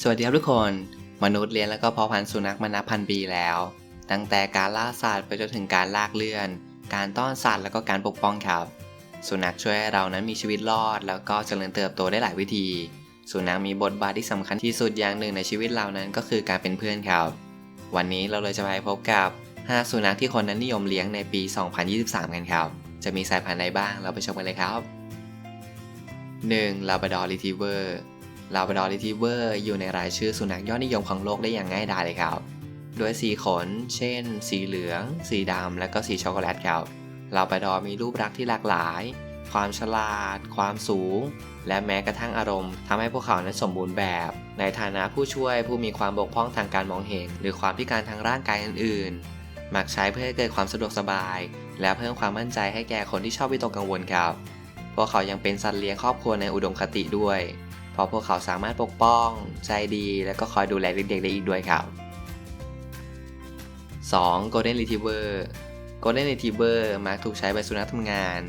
สวัสดีครับทุกคน มนุษย์เลี้ยงแล้วก็เพาะพันธุ์สุนัขมานับพันปีแล้ว ตั้งแต่การล่าสัตว์ไปจนถึงการลากเลื่อน การต้อนสัตว์แล้วก็การปกป้องครับ สุนัขช่วยให้เรานั้นมีชีวิตรอด แล้วก็เจริญเติบโตได้หลายวิธี สุนัขมีบทบาทที่สำคัญที่สุดอย่างหนึ่งในชีวิตเรานั้นก็คือการเป็นเพื่อนครับ วันนี้เราเลยจะไปพบกับ 5 สุนัขที่คนนั้นนิยมเลี้ยงในปี 2023 กันครับ จะมีสายพันธุ์ใดบ้างเราไปชมกันเลยครับ 1. Labrador Retriever Labrador Retriever อยู่ในรายชื่อสุนัขยอดนิยมของโลกได้อย่างง่ายดายเลยครับ ด้วยสีขน เช่น สีเหลือง สีดำ และก็สีช็อกโกแลตครับลาบราดอร์มีรูปลักษณ์ที่หลากหลาย ความฉลาด ความสูง และแม้กระทั่งอารมณ์ทำให้พวกเขานั้นสมบูรณ์แบบ ในฐานะผู้ช่วยผู้มีความบกพร่องทางการมองเห็น หรือความพิการทางร่างกายอื่นๆ มักใช้เพื่อให้เกิดความสะดวกสบาย และเพิ่มความมั่นใจให้แก่คนที่ชอบวิตกกังวลครับพวกเขายังเป็นสัตว์เลี้ยงครอบครัวในอุดมคติด้วย เพราะพวกเขาสามารถปกป้อง ใจดี และก็คอยดูแลเด็กๆได้อีกด้วยครับ 2. Golden Retriever Golden Retriever มักถูกใช้เป็นสุนัขทำงาน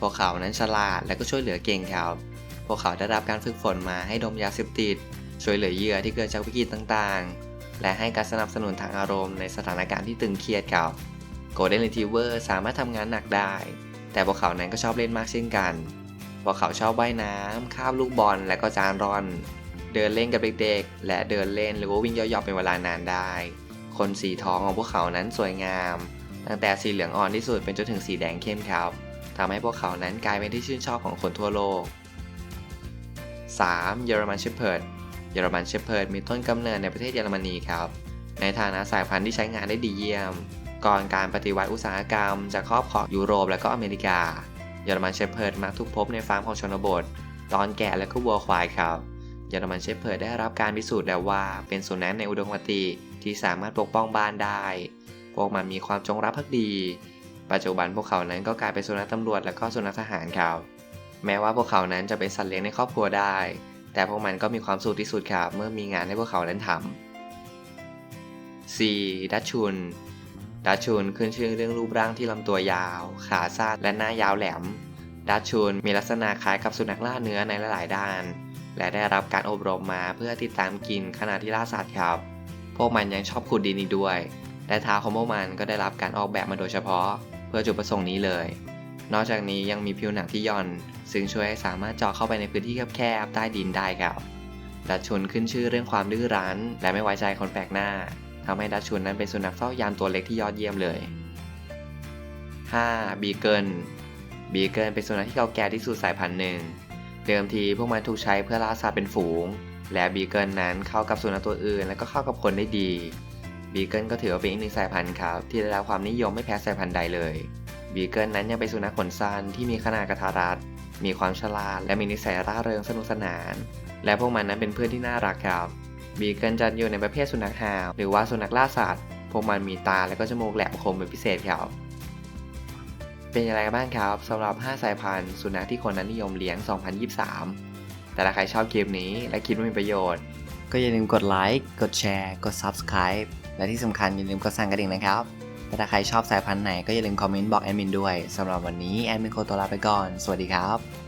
พวกเขานั้นฉลาดและก็ช่วยเหลือเก่งครับ พวกเขาได้รับการฝึกฝนมาให้ดมยาเสพติด ช่วยเหลือเหยื่อที่เกิดจากวิกฤตต่างๆ และให้การสนับสนุนทางอารมณ์ในสถานการณ์ที่ตึงเครียดครับ Golden Retriever สามารถทำงานหนักได้ แต่พวกเขานั้นก็ชอบเล่นมากเช่นกัน พวกเขาชอบว่ายน้ำคาบลูกบอลและก็จานร่อน เดินเล่นกับเด็กๆ และเดินเล่นหรือว่าวิ่งย่อๆเป็นเวลานานได้ คนสีทองของพวกเขานั้นสวยงาม ตั้งแต่สีเหลืองอ่อนที่สุดเป็นจนถึงสีแดงเข้มครับทำให้พวกเขานั้นกลายเป็นที่ชื่นชอบของคนทั่วโลก 3. เยอรมันเชพเพิร์ดเยอรมันเชพเพิร์ดมีต้นกำเนิดในประเทศเยอรมนีครับ ในฐานะสายพันธุ์ที่ใช้งานได้ดีเยี่ยม ก่อนการปฏิวัติอุตสาหกรรมจากครอบครองยุโรปและก็อเมริกา เยอรมันเชพเพิร์ดมักถูกพบในฟาร์มของชนบท ตอนแก่และก็วัวควายครับ เยอรมันเชพเพิร์ดได้รับการพิสูจน์แล้วว่า เป็นสุนัขในอุดมคติที่สามารถปกป้องบ้านได้ พวกมันมีความจงรักภักดี ปัจจุบันพวกเขานั้นก็กลายเป็นสุนัขตำรวจและก็สุนัขทหารครับ แม้ว่าพวกเขานั้นจะเป็นสัตว์เลี้ยงในครอบครัวได้ แต่พวกมันก็มีความสุขที่สุดครับเมื่อมีงานให้พวกเขานั้นทำ 4. ดัชชุน ดัชชุนขึ้นชื่อเรื่องรูปร่างที่ลำตัวยาว ขาสั้นและหน้ายาวแหลม ดัชชุนมีลักษณะคล้ายกับสุนัขล่าเนื้อในหลายๆ ด้าน และได้รับการอบรมมาเพื่อติดตามกินขณะที่ล่าสัตว์ครับ พวกมันยังชอบขุดดินอีกด้วย และเท้าของพวกมันก็ได้รับการออกแบบมาโดยเฉพาะ เพื่อจุดประสงค์นี้เลย นอกจากนี้ยังมีผิวหนังที่ย่อน ซึ่งช่วยให้สามารถเจาะเข้าไปในพื้นที่แคบๆใต้ดินได้ครับดัชชุนขึ้นชื่อเรื่องความดื้อรั้น และไม่ไว้ใจคนแปลกหน้า ทำให้ดัชชุนนั้นเป็นสุนัขเฝ้ายามตัวเล็กที่ยอดเยี่ยมเลย 5. บีเกิลบีเกิลเป็นสุนัขที่เก่าแก่ที่สุดสายพันธุ์หนึ่ง เดิมทีพวกมันถูกใช้เพื่อล่าสัตว์เป็นฝูง และบีเกิลนั้นเข้ากับสุนัขตัวอื่น และก็เข้ากับคนได้ดีบีเกิลก็ถือว่าเป็นอีกหนึ่งสายพันธุ์ครับที่ได้รับความนิยมไม่แพ้สายพันธุ์ใดเลยบีเกิลนั้นยังเป็นสุนัขขนสั้นที่มีขนาดกระทัดรัดมีความฉลาดและมีนิสัยร่าเริงสนุกสนาน และพวกมันนั้นเป็นเพื่อนที่น่ารักครับ บีเกิลจะอยู่ในประเภทสุนัขหาว หรือว่าสุนัขล่าสัตว์ พวกมันมีตาและก็จมูกแหลมคมเป็นพิเศษครับ เป็นอย่างไรบ้างครับสำหรับ 5 สายพันธุ์ สุนัขที่คนนั้นนิยมเลี้ยง 2023 แต่ถ้าใครชอบคลิปนี้และคิดว่ามีประโยชน์ ก็อย่าลืมกดไลค์ กดแชร์ กด Subscribe และที่สำคัญอย่าลืมกดสั่นกระดิ่งนะครับและถ้าใครชอบสายพันธุ์ไหนก็อย่าลืมคอมเมนต์บอกแอดมินด้วยสำหรับวันนี้แอดมินโคตัวลาไปก่อน สวัสดีครับ